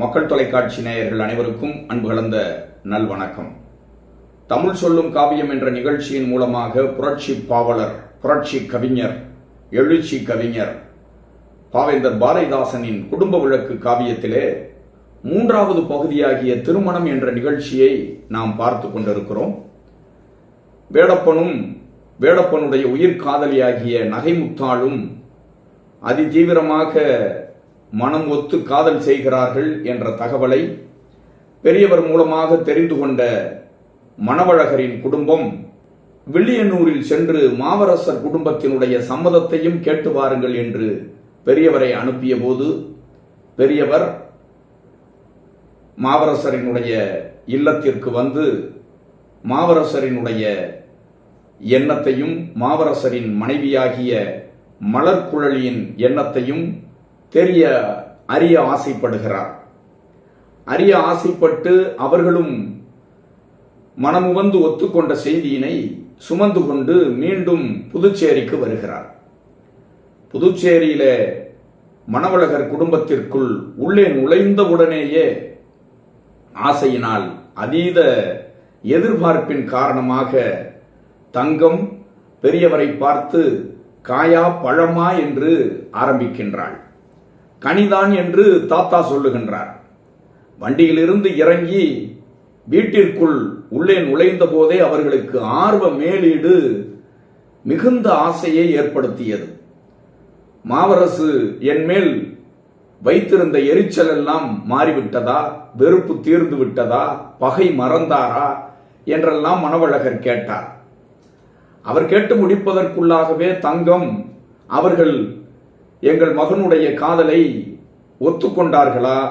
மக்கள் தொலைக்காட்சி நேயர்கள் அனைவருக்கும் அன்பு கலந்த நல்வணக்கம். தமிழ் சொல்லும் காவியம் என்ற நிகழ்ச்சியின் மூலமாக புரட்சி பாவலர் புரட்சி கவிஞர் எழுச்சி கவிஞர் பாவேந்தர் பாரதிதாசனின் குடும்ப விளக்கு காவியத்திலே மூன்றாவது பகுதியாகிய திருமணம் என்ற நிகழ்ச்சியை நாம் பார்த்து கொண்டிருக்கிறோம். வேடப்பனும் வேடப்பனுடைய உயிர் காதலியாகிய நகைமுத்தாளும் அதிதீவிரமாக மனம் ஒத்து காதல் செய்கிறார்கள் என்ற தகவலை பெரியவர் மூலமாக தெரிந்து கொண்ட மணவழகரின் குடும்பம் வில்லியனூரில் சென்று மாவரசர் குடும்பத்தினுடைய சம்மதத்தையும் கேட்டு வாருங்கள் என்று பெரியவரை அனுப்பிய போது பெரியவர் மாவரசரினுடைய இல்லத்திற்கு வந்து மாவரசரினுடைய எண்ணத்தையும் மாவரசரின் மனைவியாகிய மலர்குழலியின் எண்ணத்தையும் தெரிய அறிய ஆசைப்படுகிறார். அறிய ஆசைப்பட்டு அவர்களும் மனமுவந்து ஒத்துக்கொண்ட செய்தியினை சுமந்து கொண்டு மீண்டும் புதுச்சேரிக்கு வருகிறார். புதுச்சேரியில மணவழகர் குடும்பத்திற்குள் உள்ளே நுழைந்தவுடனேயே ஆசையினால் அதீத எதிர்பார்ப்பின் காரணமாக தங்கம் பெரியவரை பார்த்து காயா பழமா? என்று ஆரம்பிக்கின்றாள். கனிதான் என்று தாத்தா சொல்லுகின்றார். வண்டியிலிருந்து இறங்கி வீட்டிற்குள் உள்ளே நுழைந்த போதே அவர்களுக்கு ஆர்வ மேலீடு மிகுந்த ஆசையை ஏற்படுத்தியது. மாவரசு என் மேல் வைத்திருந்த எரிச்சல் எல்லாம் மாறிவிட்டதா? வெறுப்பு தீர்ந்து விட்டதா? பகை மறந்தாரா? என்றெல்லாம் மணவழகர் கேட்டார். அவர் கேட்டு முடிப்பதற்குள்ளாகவே தங்கம் அவர்கள் எங்கள் மகனுடைய காதலை ஒத்துக்கொண்டார்களா?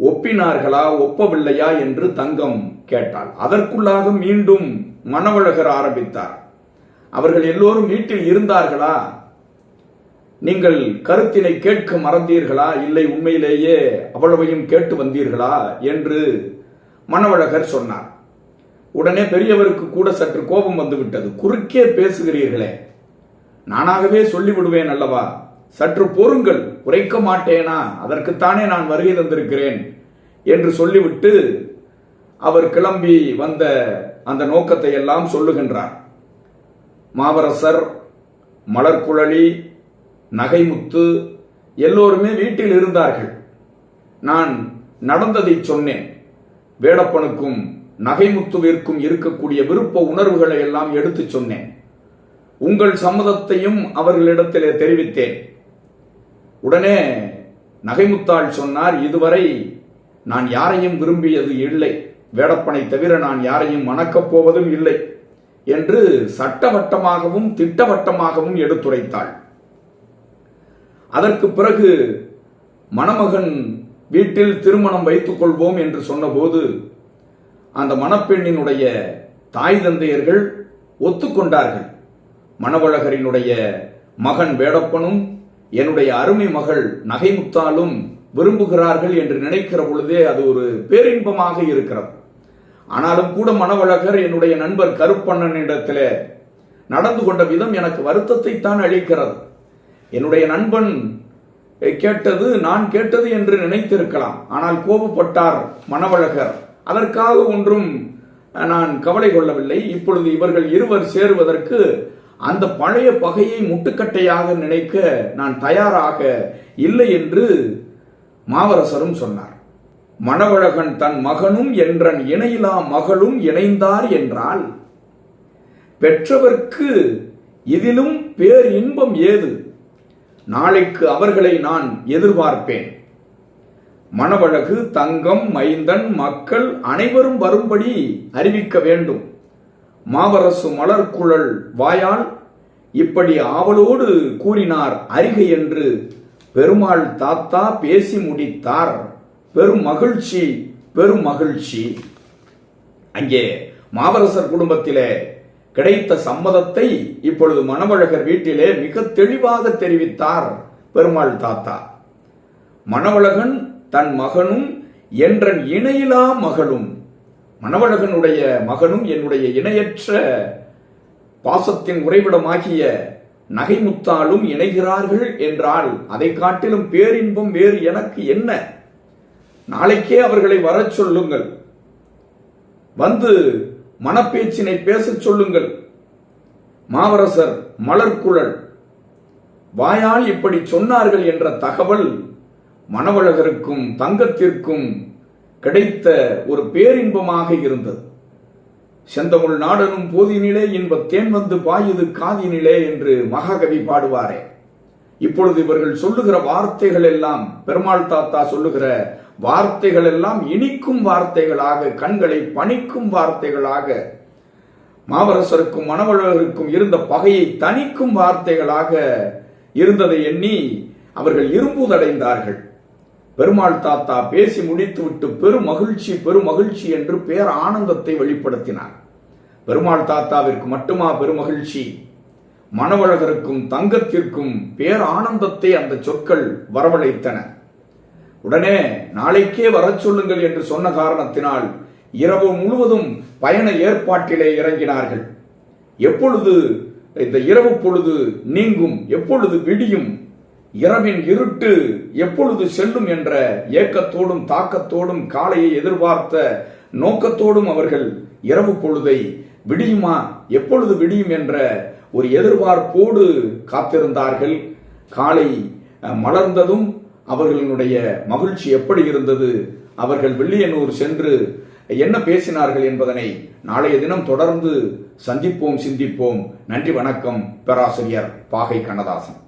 ஒப்பினார்களா? ஒப்பவில்லையா? என்று தங்கம் கேட்டாள். அதற்குள்ளாக மீண்டும் மணவழகர் ஆரம்பித்தார். அவர்கள் எல்லோரும் வீட்டில் இருந்தார்களா? நீங்கள் கருத்தினை கேட்க மறந்தீர்களா? இல்லை உண்மையிலேயே அவ்வளவையும் கேட்டு வந்தீர்களா? என்று மணவழகர் சொன்னார். உடனே பெரியவருக்கு கூட சற்று கோபம் வந்துவிட்டது. குறுக்கே பேசுகிறீர்களே. நானாகவே சொல்லிவிடுவேன் அல்லவா? சற்று பொறுங்கள் உரைக்க மாட்டேனா? அதற்குத்தானே நான் வருகை தந்திருக்கிறேன் என்று சொல்லிவிட்டு அவர் கிளம்பி வந்த அந்த நோக்கத்தை எல்லாம் சொல்லுகின்றார். மாவரசர் மலர்குழலி நகைமுத்து எல்லோருமே வீட்டில் இருந்தார்கள். நான் நடந்ததை சொன்னேன். வேடப்பனுக்கும் நகைமுத்துவிற்கும் இருக்கக்கூடிய விருப்ப உணர்வுகளை எல்லாம் எடுத்துச் சொன்னேன். உங்கள் சம்மதத்தையும் அவர்களிடத்திலே தெரிவித்தேன். உடனே நகைமுத்தாள் சொன்னார் இதுவரை நான் யாரையும் விரும்பியது இல்லை. வேடப்பனை தவிர நான் யாரையும் மணக்கப் போவதும் இல்லை என்று சட்டவட்டமாகவும் திட்டவட்டமாகவும் எடுத்துரைத்தாள். அதற்கு பிறகு மணமகன் வீட்டில் திருமணம் வைத்துக் கொள்வோம் என்று சொன்னபோது அந்த மணப்பெண்ணினுடைய தாய் தந்தையர்கள் ஒத்துக்கொண்டார்கள். மணவழகரினுடைய மகன் வேடப்பனும் என்னுடைய அருமை மகள் நகைமுத்தாலும் விரும்புகிறார்கள் என்று நினைக்கிற பொழுதே அது ஒரு பேரின்பமாக இருக்கிறது. ஆனாலும் கூட மணவழகர் என்னுடைய நண்பர் கருப்பண்ணனிடத்தில் நடந்து கொண்ட விதம் எனக்கு வருத்தத்தை தான் அளிக்கிறது. என்னுடைய நண்பன் கேட்டது நான் கேட்டது என்று நினைத்திருக்கலாம். ஆனால் கோபப்பட்டார் மணவழகர் அதற்காக ஒன்றும் நான் கவலை கொள்ளவில்லை. இப்பொழுது இவர்கள் இருவர் சேருவதற்கு அந்த பழைய பகையை முட்டுக்கட்டையாக நினைக்க நான் தயாராக இல்லை என்று மாவரசரும் சொன்னார். மணவழகன் தன் மகனும் என்றன் இணையிலா மகளும் இணைந்தார் என்றால் பெற்றவர்க்கு இதிலும் பேர் இன்பம் ஏது? நாளைக்கு அவர்களை நான் எதிர்பார்ப்பேன். மணவழகு தங்கம் மைந்தன் மக்கள் அனைவரும் வரும்படி அறிவிக்க வேண்டும். மாவரசு மலர்குழல் வாயால் இப்படி ஆவலோடு கூறினார் அருகே என்று பெருமாள் தாத்தா பேசி முடித்தார். பெரும் மகிழ்ச்சி பெரும் மகிழ்ச்சி. அங்கே மாவரசர் குடும்பத்திலே கிடைத்த சம்மதத்தை இப்பொழுது மணவழகர் வீட்டிலே மிக தெளிவாக தெரிவித்தார் பெருமாள் தாத்தா. மணவழகன் தன் மகனும் என்றன் இணையிலா மகளும். மணவழகனுடைய மகனும் என்னுடைய இணையற்ற பாசத்தின் உறைவிடமாகிய நகைமுத்தாலும் இணைகிறார்கள் என்றால் அதை காட்டிலும் பேரின்பம் வேறு எனக்கு என்ன? நாளைக்கே அவர்களை வரச் சொல்லுங்கள். வந்து மனப்பேச்சினை பேசச் சொல்லுங்கள். மாவரசர் மலர்குழல் வாயால் இப்படி சொன்னார்கள் என்ற தகவல் மணவழகருக்கும் தங்கத்திற்கும் கிடைத்த ஒரு பேரின்பமாக இருந்தது. செந்தமிழ் நாடனும் போதினிலே இன்ப தேன் வந்து பாயுது காதினிலே என்று மகாகவி பாடுவாரே. இப்பொழுது இவர்கள் சொல்லுகிற வார்த்தைகள் எல்லாம் பெருமாள் தாத்தா சொல்லுகிற வார்த்தைகள் எல்லாம் இனிக்கும் வார்த்தைகளாக கண்களை பணிக்கும் வார்த்தைகளாக மாவரசருக்கும் மணவழகருக்கும் இருந்த பகையை தணிக்கும் வார்த்தைகளாக இருந்ததை எண்ணி அவர்கள் இரும்புதடைந்தார்கள். பெருமாள் தாத்தா பேசி முடித்துவிட்டு பெரும் மகிழ்ச்சி பெரும் மகிழ்ச்சி என்று பேர் ஆனந்தத்தை வெளிப்படுத்தினார். பெருமாள் தாத்தாவிற்கு மட்டுமா பெருமகிழ்ச்சி? மணவழகருக்கும் தங்கத்திற்கும் பேர் ஆனந்தத்தை அந்த சொற்கள் வரவழைத்தன. உடனே நாளைக்கே வரச் சொல்லுங்கள் என்று சொன்ன காரணத்தினால் இரவு முழுவதும் பயண ஏற்பாட்டிலே இறங்கினார்கள். எப்பொழுது இந்த இரவு பொழுது நீங்கும் எப்பொழுது விடியும் இரவின் இருட்டு எப்பொழுது செல்லும் என்ற ஏக்கத்தோடும் தாக்கத்தோடும் காலையை எதிர்பார்த்த நோக்கத்தோடும் அவர்கள் இரவு பொழுதை விடியுமா எப்பொழுது விடியும் என்ற ஒரு எதிர்பார்ப்போடு காத்திருந்தார்கள். காலை மலர்ந்ததும் அவர்களுடைய மகிழ்ச்சி எப்படி இருந்தது? அவர்கள் வெள்ளியனூர் சென்று என்ன பேசினார்கள் என்பதனை நாளைய தினம் தொடர்ந்து சந்திப்போம் சிந்திப்போம். நன்றி வணக்கம். பேராசிரியர் பாகை கண்ணதாசன்.